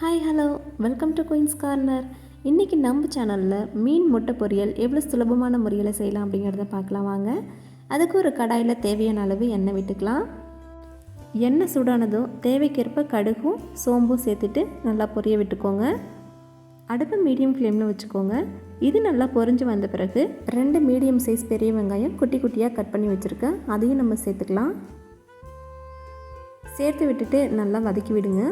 Hi hello welcome to Queen's Corner இன்றைக்கி நம்ம சேனலில் மீன் முட்டை பொரியல் எவ்வளோ சுலபமான முறையில் செய்யலாம் அப்படிங்கிறத பார்க்கலாம் வாங்க. அதுக்கு ஒரு கடாயில் தேவையான அளவு எண்ணெய் விட்டுக்கலாம். எண்ணெய் சூடானதும் தேவைக்கேற்ப கடுகும் சோம்பும் சேர்த்துட்டு நல்லா பொரிய விட்டுக்கோங்க. அடுப்பு மீடியம் ஃப்ளேமில் வச்சுக்கோங்க. இது நல்லா பொரிஞ்சு வந்த பிறகு ரெண்டு மீடியம் சைஸ் பெரிய வெங்காயம் குட்டி குட்டியாக கட் பண்ணி வச்சுருக்கேன். அதையும் நம்ம சேர்த்துக்கலாம். சேர்த்து விட்டுட்டு நல்லா வதக்கி விடுங்க.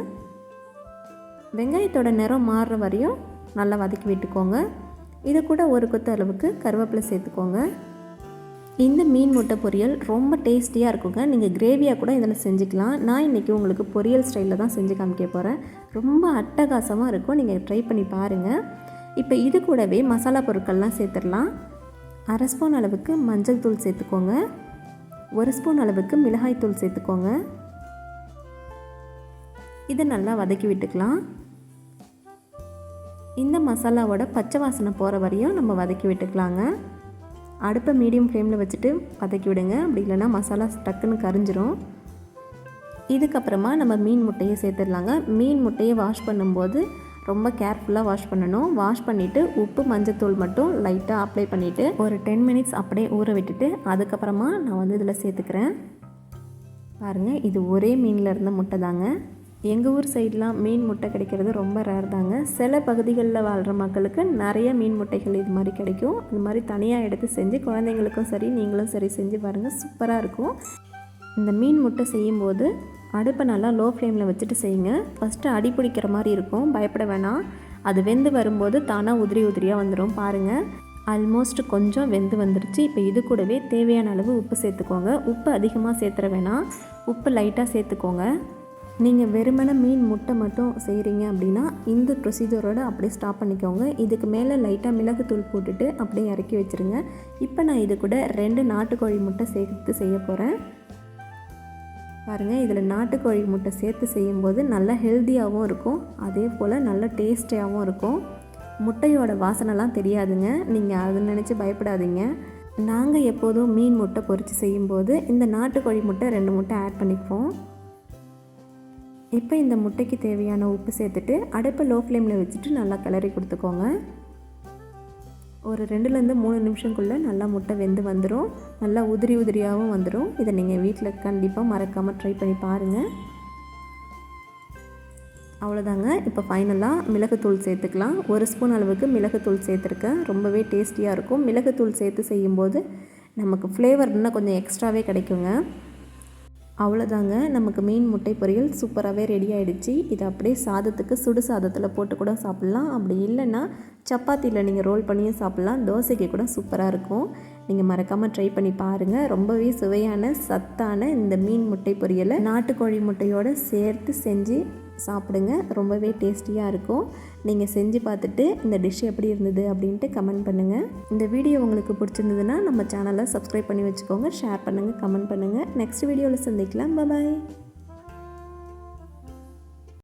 வெங்காயத்தோட நிறம் மாறுற வரையும் நல்லா வதக்கி விட்டுக்கோங்க. இது கூட ஒரு கொத்து அளவுக்கு கருவேப்பிலை சேர்த்துக்கோங்க. இந்த மீன் முட்டை பொரியல் ரொம்ப டேஸ்டியாக இருக்குங்க. நீங்கள் கிரேவியாக கூட இதில் செஞ்சுக்கலாம். நான் இன்றைக்கி உங்களுக்கு பொரியல் ஸ்டைலில் தான் செஞ்சு காமிக்க போகிறேன் ரொம்ப அட்டகாசமாக இருக்கும். நீங்கள் ட்ரை பண்ணி பாருங்கள் இப்போ இது கூடவே மசாலா பொருட்கள்லாம் சேர்த்துடலாம். அரை ஸ்பூன் அளவுக்கு மஞ்சள் தூள் சேர்த்துக்கோங்க. ஒரு ஸ்பூன் அளவுக்கு மிளகாய் தூள் சேர்த்துக்கோங்க. இதை நல்லா வதக்கி விட்டுக்கலாம். இந்த மசாலாவோட பச்சை வாசனை போகிற வரையும் நம்ம வதக்கி விட்டுக்கலாங்க. அடுப்பை மீடியம் ஃப்ளேமில் வச்சுட்டு வதக்கி விடுங்க. அப்படி இல்லைன்னா மசாலா டக்குன்னு கரிஞ்சிரும். இதுக்கப்புறமா நம்ம மீன் முட்டையை சேர்த்துடலாங்க. மீன் முட்டையை வாஷ் பண்ணும்போது ரொம்ப கேர்ஃபுல்லாக வாஷ் பண்ணணும். வாஷ் பண்ணிவிட்டு உப்பு மஞ்சத்தூள் மட்டும் லைட்டாக அப்ளை பண்ணிவிட்டு ஒரு டென் மினிட்ஸ் அப்படியே ஊற விட்டுட்டு அதுக்கப்புறமா நான் வந்து இதில் சேர்த்துக்கிறேன். பாருங்கள் இது ஒரே மீனில் இருந்த முட்டை தாங்க. எங்கள் ஊர் சைட்லாம் மீன் முட்டை கிடைக்கிறது ரொம்ப ரேர் தாங்க. சில பகுதிகளில் வாழ்கிற மக்களுக்கு நிறைய மீன் முட்டைகள் இது மாதிரி கிடைக்கும். இது மாதிரி தனியாக எடுத்து செஞ்சு குழந்தைங்களுக்கும் சரி நீங்களும் சரி செஞ்சு பாருங்கள் சூப்பராக இருக்கும். இந்த மீன் முட்டை செய்யும்போது அடுப்பை நல்லா லோ ஃப்ளேமில் வச்சுட்டு செய்யுங்க. ஃபஸ்ட்டு அடி பிடிக்கிற மாதிரி இருக்கும். பயப்பட வேணாம். அது வெந்து வரும்போது தானாக உதிரி உதிரியாக வந்துடும் பாருங்கள் ஆல்மோஸ்ட் கொஞ்சம் வெந்து வந்துருச்சு. இப்போ இது கூடவே தேவையான அளவு உப்பு சேர்த்துக்கோங்க. உப்பு அதிகமாக சேர்த்துற வேணாம். உப்பு லைட்டாக சேர்த்துக்கோங்க. நீங்கள் வெறுமனை மீன் முட்டை மட்டும் செய்கிறீங்க அப்படின்னா இந்த ப்ரொசீஜரோடு அப்படியே ஸ்டாப் பண்ணிக்கோங்க. இதுக்கு மேலே லைட்டாக மிளகுத்தூள் போட்டுட்டு அப்படியே இறக்கி வச்சுருங்க. இப்போ நான் இது கூட ரெண்டு நாட்டுக்கோழி முட்டை சேர்த்து செய்ய போகிறேன் பாருங்கள் இதில் நாட்டுக்கோழி முட்டை சேர்த்து செய்யும்போது நல்லா ஹெல்த்தியாகவும் இருக்கும். அதே போல் நல்ல டேஸ்டியாகவும் இருக்கும். முட்டையோட வாசனைலாம் தெரியாதுங்க. நீங்கள் அதை நினச்சி பயப்படாதீங்க. நாங்கள் எப்போதும் மீன் முட்டை பொறிச்சு செய்யும்போது இந்த நாட்டுக்கோழி முட்டை ரெண்டு முட்டை ஆட் பண்ணிக்குவோம். இப்போ இந்த முட்டைக்கு தேவையான உப்பு சேர்த்துட்டு அடுப்பை லோ ஃப்ளேமில் வச்சுட்டு நல்லா கிளறி கொடுத்துக்கோங்க. ஒரு ரெண்டுலேருந்து மூணு நிமிஷம்குள்ளே நல்லா முட்டை வெந்து வந்துடும் நல்லா உதிரி உதிரியாகவும் வந்துடும் இதை நீங்கள் வீட்டில் கண்டிப்பாக மறக்காமல் ட்ரை பண்ணி பாருங்கள் அவ்வளோதாங்க. இப்போ ஃபைனலாக மிளகுத்தூள் சேர்த்துக்கலாம். ஒரு ஸ்பூன் அளவுக்கு மிளகுத்தூள் சேர்த்துருக்கேன். ரொம்பவே டேஸ்டியாக இருக்கும். மிளகுத்தூள் சேர்த்து செய்யும்போது நமக்கு ஃப்ளேவர் இன்னும் கொஞ்சம் எக்ஸ்ட்ராவே கிடைக்குங்க. அவ்வளோதாங்க. நமக்கு மீன் முட்டை பொரியல் சூப்பராகவே ரெடி ஆகிடுச்சு இதை அப்படியே சாதத்துக்கு சுடு சாதத்தில் போட்டு கூட சாப்பிட்லாம். அப்படி இல்லைன்னா சப்பாத்தியில் நீங்கள் ரோல் பண்ணியும் சாப்பிட்லாம். தோசைக்கு கூட சூப்பராக இருக்கும். நீங்கள் மறக்காமல் ட்ரை பண்ணி பாருங்கள் ரொம்பவே சுவையான சத்தான இந்த மீன் முட்டை பொரியலை நாட்டுக்கோழி முட்டையோடு சேர்த்து செஞ்சு சாப்பிடுங்க. ரொம்பவே டேஸ்டியாக இருக்கும். நீங்கள் செஞ்சு பார்த்துட்டு இந்த டிஷ் எப்படி இருந்தது அப்படின்ட்டு கமெண்ட் பண்ணுங்கள் இந்த வீடியோ உங்களுக்கு பிடிச்சிருந்ததுன்னா நம்ம சேனலை சப்ஸ்கிரைப் பண்ணி வச்சுக்கோங்க. ஷேர் பண்ணுங்கள் கமெண்ட் பண்ணுங்கள் நெக்ஸ்ட் வீடியோவில் சந்திக்கலாம். பாய்